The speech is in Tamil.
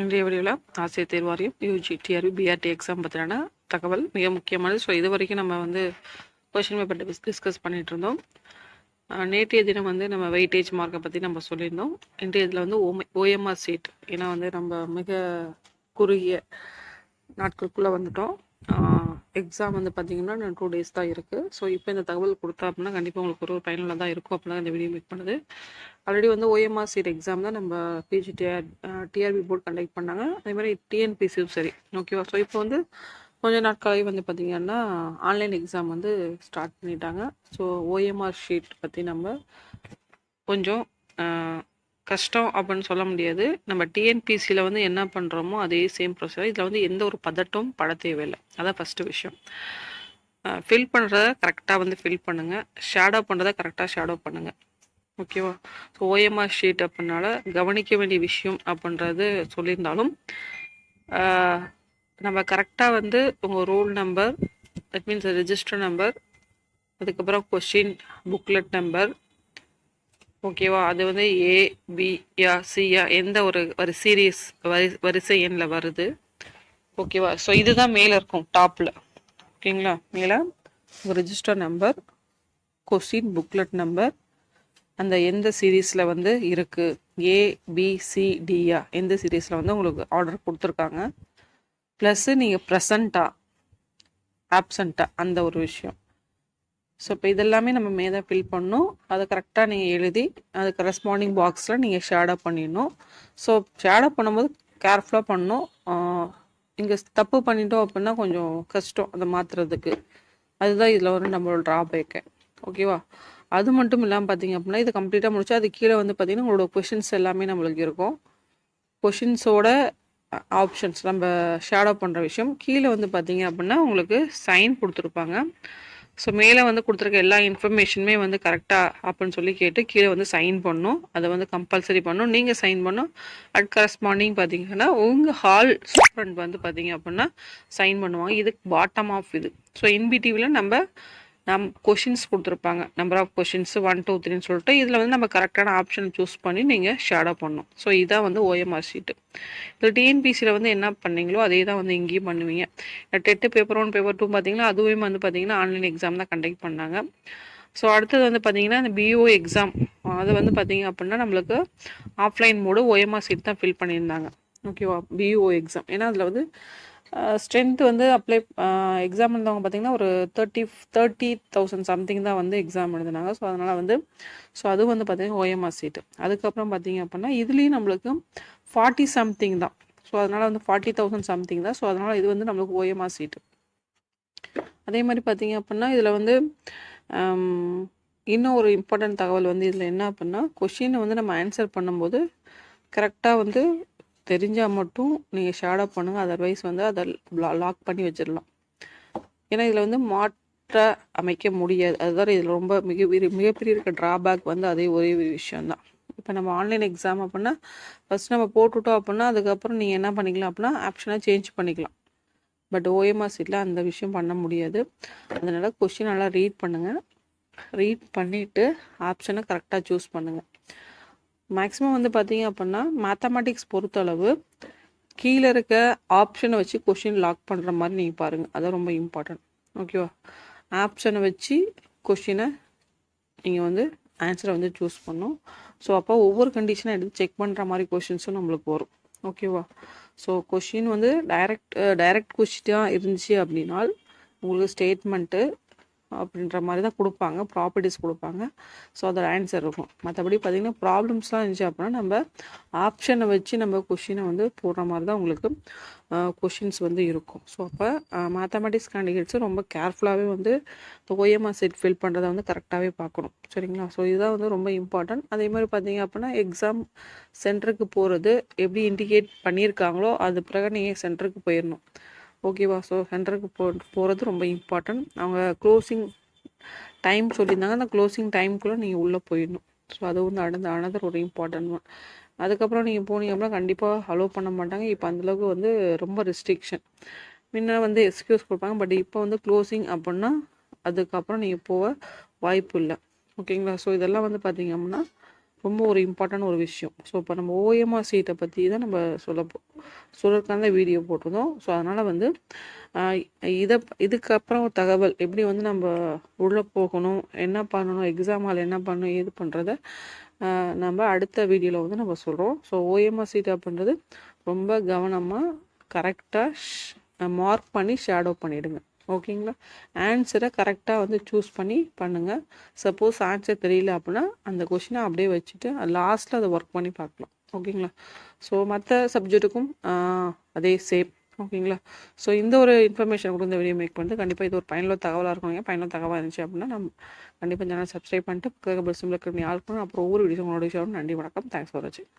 இன்றைய வீடியோவில் ஆசிரியர் தேர்வாரியம் யூஜி டிஆர்பி பிஆர்டி எக்ஸாம் பற்றின தகவல். மிக முக்கியமானது. ஸோ இது வரைக்கும் நம்ம வந்து கொஷின் பேப்பர் டிஸ்கஸ் பண்ணிகிட்டு இருந்தோம். நேற்றைய தினம் வந்து நம்ம வெயிட்டேஜ் மார்க்கை பற்றி நம்ம சொல்லியிருந்தோம். இன்றைய இதில் வந்து ஓமை ஓஎம்ஆர் சீட் ஏன்னா வந்து நம்ம மிக குறுகிய நாட்களுக்குள்ளே வந்துட்டோம். எக்ஸாம் வந்து பார்த்தீங்கன்னா டூ டேஸ் தான் இருக்குது ஸோ இப்போ இந்த தகவல் கொடுத்தா அப்படின்னா கண்டிப்பாக உங்களுக்கு ஒரு பயனுள்ள தான் இருக்கும் அப்படின்னா இந்த வீடியோ மேக் பண்ணுது. ஆல்ரெடி வந்து ஓஎம்ஆர் சீட் எக்ஸாம் தான் நம்ம பிஜி டிஆர்பி போர்டு கண்டக்ட் பண்ணாங்க. அதே மாதிரி டிஎன்பிசியும் சரி. ஓகேவா ஸோ இப்போ வந்து கொஞ்ச நாட்களாகவே வந்து பார்த்திங்கன்னா ஆன்லைன் எக்ஸாம் வந்து ஸ்டார்ட் பண்ணிட்டாங்க. ஸோ ஓஎம்ஆர் ஷீட் பற்றி நம்ம கொஞ்சம் uh, கஷ்டம் அப்படின்னு சொல்ல முடியாது. நம்ம டிஎன்பிசியில் வந்து என்ன பண்ணுறோமோ அதே சேம் ப்ரொசீஜர் இதில் வந்து எந்த ஒரு பதட்டும் பட தேவையில்லை. அதான் ஃபஸ்ட்டு விஷயம். ஃபில் பண்ணுறத கரெக்டாக வந்து ஃபில் பண்ணுங்கள் ஷேடோ பண்ணுறத கரெக்டாக ஷேடோ பண்ணுங்கள் ஓகேவா ஸோ ஓஎம்ஆர் ஷீட் அப்படின்னால கவனிக்க வேண்டிய விஷயம் அப்படின்றது சொல்லியிருந்தாலும் நம்ம கரெக்டாக வந்து உங்கள் roll number that means register number அதுக்கப்புறம் கொஷின் புக்லெட் நம்பர் ஓகேவா அது வந்து ஏ பியா சியா எந்த ஒரு ஒரு சீரியஸ் வரி வரிசை எண்ணில் வருது? ஓகேவா ஸோ இதுதான் மேலே இருக்கும் டாப்பில் ஓகேங்களா மேலே உங்கள் நம்பர் கொஸ்டின் புக்லெட் நம்பர் அந்த எந்த சீரீஸில் வந்து இருக்குது ஏ பிசிடியா e, எந்த சீரீஸில் வந்து உங்களுக்கு ஆர்டர் கொடுத்துருக்காங்க? ப்ளஸ்ஸு நீங்கள் ப்ரெசண்ட்டாக ஆப்சண்ட்டாக அந்த ஒரு விஷயம். ஸோ இப்போ இதெல்லாமே நம்ம மேலே ஃபில் பண்ணணும். அதை கரெக்டாக நீங்கள் எழுதி அது கரஸ்பாண்டிங் பாக்ஸில் நீங்கள் ஷேடோ பண்ணிடணும். ஸோ ஷேடோ பண்ணும்போது கேர்ஃபுல்லாக பண்ணணும். இங்கே தப்பு பண்ணிட்டோம் அப்படின்னா கொஞ்சம் கஷ்டம் அதை மாற்றுறதுக்கு அதுதான் இதில் வந்து நம்மளோட ட்ராபேக்கு ஓகேவா அது மட்டும் இல்லாமல் பார்த்தீங்க அப்படின்னா இது கம்ப்ளீட்டாக முடிச்சா அது கீழே வந்து பார்த்தீங்கன்னா உங்களோட கொஷின்ஸ் எல்லாமே நம்மளுக்கு இருக்கும். கொஷின்ஸோட ஆப்ஷன்ஸ் நம்ம ஷேடோ பண்ணுற விஷயம். கீழே வந்து பார்த்தீங்க அப்படின்னா உங்களுக்கு சைன் கொடுத்துருப்பாங்க. ஸோ மேலே வந்து கொடுத்துருக்க எல்லா இன்ஃபர்மேஷனுமே வந்து கரெக்டாக அப்படின்னு சொல்லி கேட்டு கீழே வந்து சைன் பண்ணும். அதை வந்து கம்பல்சரி பண்ணும். நீங்கள் சைன் பண்ணும். அட் கரஸ்பாண்டிங் பார்த்தீங்கன்னா உங்கள் ஹால் ஸ்டூடெண்ட் வந்து பார்த்தீங்க அப்படின்னா சைன் பண்ணுவாங்க. இதுக்கு பாட்டம் ஆஃப் இது. ஸோ இன்பிடிவில் நம்ம நம் கொஷின்ஸ் கொடுத்துருப்பாங்க. Number of questions one two த்ரீன்னு சொல்லிட்டு இதில் வந்து நம்ம கரெக்டான ஆப்ஷன் சூஸ் பண்ணி நீங்கள் ஷேடோ பண்ணணும். ஸோ இதான் வந்து ஓஎம்ஆர் ஷீட்டு இதில் டிஎன்பிசியில் வந்து என்ன பண்ணீங்களோ அதே தான் வந்து இங்கேயும் பண்ணுவீங்க. TET paper one paper two பார்த்தீங்கன்னா அதுவுமே வந்து பார்த்தீங்கன்னா ஆன்லைன் எக்ஸாம் தான் கண்டக்ட் பண்ணாங்க. ஸோ அடுத்தது வந்து பார்த்தீங்கன்னா இந்த பிஓ எக்ஸாம் அது வந்து பார்த்தீங்க அப்படின்னா நம்மளுக்கு ஆஃப்லைன் மோடு ஓஎம்ஆர் சீட் தான் ஃபில் பண்ணியிருந்தாங்க. ஓகேவா பிஓ எக்ஸாம் ஏன்னா அதில் வந்து ஸ்ட்ரென்த் வந்து அப்ளை எக்ஸாம் எழுந்தவங்க பார்த்தீங்கன்னா ஒரு தேர்ட்டி தேர்ட்டி தௌசண்ட் சம்திங் தான் வந்து எக்ஸாம் எழுதினாங்க. ஸோ அதனால் வந்து ஸோ அது வந்து பார்த்திங்கன்னா ஓஎம்ஆர் சீட்டு அதுக்கப்புறம் பார்த்தீங்க அப்படின்னா இதுலேயும் நம்மளுக்கு ஃபார்ட்டி சம்திங் தான். ஸோ அதனால் வந்து ஃபார்ட்டி தௌசண்ட் சம்திங் தான். ஸோ அதனால் இது வந்து நம்மளுக்கு ஓஎம்ஆர் சீட்டு அதே மாதிரி பார்த்தீங்க அப்படின்னா இதில் வந்து இன்னும் ஒரு இம்பார்ட்டன்ட் தகவல் வந்து இதில் என்ன அப்படின்னா கொஷினை வந்து நம்ம ஆன்சர் பண்ணும்போது கரெக்டாக வந்து தெரிஞ்சால் மட்டும் நீங்கள் ஷேடோ பண்ணுங்கள் அதர்வைஸ் வந்து அதை லாக் பண்ணி வச்சிடலாம் ஏன்னா இதில் வந்து மாற்ற அமைக்க முடியாது. அதுதான் இதில் ரொம்ப மிக மிகப்பெரிய இருக்க ட்ராபேக் வந்து அதே ஒரே ஒரு விஷயம்தான். இப்போ நம்ம ஆன்லைன் எக்ஸாம் அப்படின்னா ஃபஸ்ட் நம்ம போட்டுவிட்டோம் அப்படின்னா அதுக்கப்புறம் நீங்கள் என்ன பண்ணிக்கலாம் அப்படின்னா ஆப்ஷனாக சேஞ்ச் பண்ணிக்கலாம். பட் ஓஎம்ஆர் சீட்டில் அந்த விஷயம் பண்ண முடியாது. அதனால் கொஷின் நல்லா ரீட் பண்ணுங்கள் ரீட் பண்ணிவிட்டு ஆப்ஷனை கரெக்டாக சூஸ் பண்ணுங்கள் மேக்ஸிமம் வந்து பார்த்தீங்க அப்படின்னா மேத்தமெட்டிக்ஸ் பொறுத்தளவு கீழே இருக்க ஆப்ஷனை வச்சு கொஷின் லாக் பண்ணுற மாதிரி நீங்கள் பாருங்கள் அதான் ரொம்ப இம்பார்ட்டன்ட் ஓகேவா ஆப்ஷனை வச்சு கொஷினை நீங்கள் வந்து ஆன்சரை வந்து சூஸ் பண்ணும். ஸோ அப்போ ஒவ்வொரு கண்டிஷனை எடுத்து செக் பண்ணுற மாதிரி கொஷின்ஸும் நம்மளுக்கு வரும். ஓகேவா ஸோ கொஷின் வந்து டைரக்ட் டைரக்ட் கொஷினாக இருந்துச்சு அப்படின்னால் உங்களுக்கு ஸ்டேட்மெண்ட்டு அப்படின்ற மாதிரி தான் கொடுப்பாங்க. ப்ராப்பர்ட்டிஸ் கொடுப்பாங்க. ஸோ அதோட ஆன்சர் இருக்கும். மற்றபடி பார்த்திங்கன்னா ப்ராப்ளம்ஸ்லாம் இருந்துச்சு அப்படின்னா நம்ம ஆப்ஷனை வச்சு நம்ம கொஷினை வந்து போடுற மாதிரி தான் உங்களுக்கு கொஷின்ஸ் வந்து இருக்கும். ஸோ அப்போ மேத்தமெட்டிக்ஸ் கேண்டிடேட்ஸும் ரொம்ப கேர்ஃபுல்லாகவே வந்து இந்த ஓஎம்ஆர் செட் ஃபில் பண்ணுறதை வந்து கரெக்டாகவே பார்க்கணும். சரிங்களா? ஸோ இதுதான் வந்து ரொம்ப இம்பார்ட்டன்ட் அதே மாதிரி பார்த்தீங்க அப்படின்னா எக்ஸாம் சென்டருக்கு போகிறது எப்படி இண்டிகேட் பண்ணியிருக்காங்களோ அது பிறகு நீங்கள் சென்டருக்கு போயிடணும் ஓகேவா ஸோ சென்டருக்கு போ போகிறது ரொம்ப இம்பார்ட்டன்ட் அவங்க க்ளோசிங் டைம் சொல்லியிருந்தாங்க. அந்த க்ளோசிங் டைம்குள்ளே நீங்கள் உள்ளே போயிடணும். ஸோ அது வந்து அடந்த அனதர் ஒரு இம்பார்ட்டன்ட் ஒன் அதுக்கப்புறம் நீங்கள் போனீங்க அப்படின்னா கண்டிப்பாக அலோவ் பண்ண மாட்டாங்க. இப்போ அந்தளவுக்கு வந்து ரொம்ப ரெஸ்ட்ரிக்ஷன் முன்ன வந்து எக்ஸ்கியூஸ் கொடுப்பாங்க. பட் இப்போ வந்து க்ளோசிங் அப்படின்னா அதுக்கப்புறம் நீங்கள் போக வாய்ப்பு இல்லை. ஓகேங்களா ஸோ இதெல்லாம் வந்து பார்த்தீங்க அப்படின்னா ரொம்ப ஒரு இம்பார்ட்டன்ட் ஒரு விஷயம். ஸோ இப்போ நம்ம ஓஎம்ஆர் சீட்டை பற்றி தான் நம்ம சொல்ல போ சொல்கிறதுக்கான வீடியோ போட்டிருந்தோம். ஸோ அதனால் வந்து இதை இதுக்கப்புறம் ஒரு தகவல் எப்படி வந்து நம்ம உள்ளே போகணும் என்ன பண்ணணும் எக்ஸாம் ஹால் என்ன பண்ணணும் ஏது பண்ணுறத நம்ம அடுத்த வீடியோவில் வந்து நம்ம சொல்கிறோம் ஸோ ஓஎம்ஆர் சீட் அப்படின்றது ரொம்ப கவனமாக கரெக்டாக மார்க் பண்ணி ஷேடோ பண்ணிவிடுங்க ஓகேங்களா? ஆன்சரை கரெக்டாக வந்து சூஸ் பண்ணி பண்ணுங்கள் சப்போஸ் ஆன்சர் தெரியல அப்படின்னா அந்த கொஷினை அப்படியே வச்சுட்டு லாஸ்ட்டில் அதை ஒர்க் பண்ணி பார்க்கலாம். ஓகேங்களா? ஸோ மற்ற சப்ஜெக்ட்டுக்கும் அதே சேம் ஓகேங்களா? ஸோ இந்த ஒரு இன்ஃபர்மேஷன் கொடுத்த இந்த வீடியோ மேக் பண்ணிட்டு கண்டிப்பாக இது ஒரு பயனுள்ள தகவலாக இருக்கும். பயனுள்ள தகவலாக இருந்துச்சு அப்படின்னா நம்ம கண்டிப்பாக சேனல் சப்ஸ்கிரைப் பண்ணிட்டு பக்கத்தில் பெல் சிம்பிள் இருக்கிற பண்ணணும். அப்புறம் ஒவ்வொரு வீடியோ உங்களோட விஷயம் நன்றி வணக்கம். தேங்க்ஸ் ஃபார் வாட்சிங்